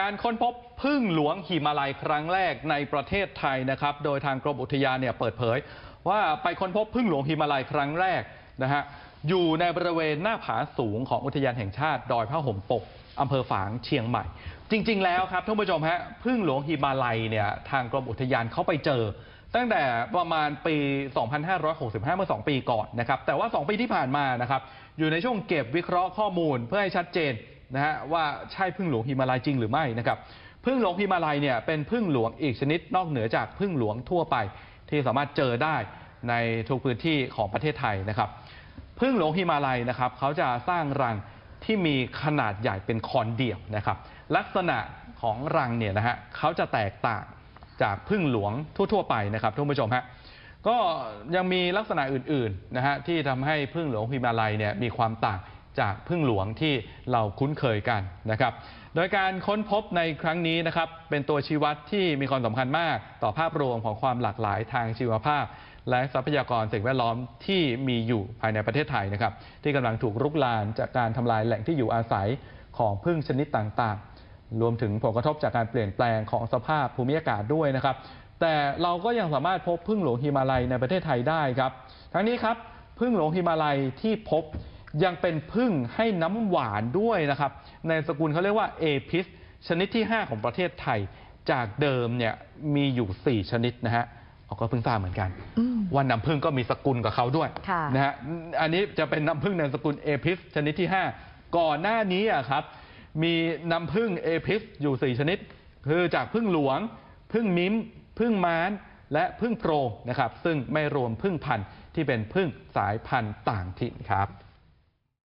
การค้นพบพึ่งหลวงหิมาลัยครั้งแรกในประเทศไทยนะครับ โดยทางกรมอุทยานเนี่ยเปิดเผย ว่าไปค้นพบพึ่งหลวงหิมาลัยครั้งแรกนะฮะอยู่ในบริเวณหน้าผาสูงของอุทยานแห่งชาติดอยพระห่มปกอำเภอฝางเชียงใหม่ จริง ๆ แล้วครับท่านผู้ชมฮะพึ่งหลวงหิมาลัยเนี่ยทางกรมอุทยานเขาไปเจอ ตั้งแต่ประมาณปี 2565 เมื่อ 2 ปีก่อนนะครับแต่ว่า 2 ปีที่ผ่านมานะครับอยู่ในช่วงเก็บวิเคราะห์ข้อมูลเพื่อให้ชัดเจน นะฮะว่าใช่พึ่งหลวงฮิมาลัยจริงหรือไม่นะครับพึ่งหลวงฮิมาลัยเนี่ยเป็นพึ่งหลวงอีกชนิดนอกเหนือจากพึ่งหลวงทั่วไป ที่สามารถเจอได้ในทุกพื้นที่ของประเทศไทยนะครับพึ่งหลวงฮิมาลัยนะครับเขาจะสร้างรังที่มีขนาดใหญ่เป็นคอนเดี่ยวนะครับ ลักษณะของรังเนี่ยนะฮะเขาจะแตกต่างจากพึ่งหลวงทั่ว ๆ ไปนะครับท่านผู้ชมฮะก็ยังมีลักษณะอื่นๆนะฮะที่ทำให้พึ่งหลวงฮิมาลัยเนี่ยมีความต่าง จากพึ่งหลวงที่เราคุ้นเคยกันนะครับ โดยการค้นพบในครั้งนี้นะครับ เป็นตัวชี้วัดที่มีความสำคัญมากต่อภาพรวมของความหลากหลายทางชีวภาพ และทรัพยากรสิ่งแวดล้อมที่มีอยู่ภายในประเทศไทยนะครับ ที่กำลังถูกรุกรานจากการทำลายแหล่งที่อยู่อาศัยของพึ่งชนิดต่างๆ รวมถึงผลกระทบจากการเปลี่ยนแปลงของสภาพภูมิอากาศด้วยนะครับ แต่เราก็ยังสามารถพบพึ่งหลวงฮิมาลัยในประเทศไทยได้ครับ ทั้งนี้ครับพึ่งหลวงฮิมาลัยที่พบ ยังเป็นพึ่งให้น้ำหวานด้วยนะครับ ในสกุลเขาเรียกว่าเอพิสชนิดที่ 5 ของประเทศไทย จากเดิมเนี่ยมีอยู่ 4 ชนิดนะฮะเราก็เพิ่งทราบเหมือนกันอืมว่าน้ำผึ้งก็มีสกุลกับเขาด้วยค่ะนะฮะอันนี้จะเป็นน้ำผึ้งในสกุลเอพิสชนิดที่ 5 ก่อนหน้านี้อะครับ มีน้ำผึ้งเอพิสอยู่ 4 ชนิด คือจากผึ้งหลวงผึ้งมิ้มผึ้งม้านและผึ้งโปรงนะครับ ซึ่งไม่รวมผึ้งพันธุ์ที่เป็นผึ้งสายพันธุ์ต่างถิ่นครับ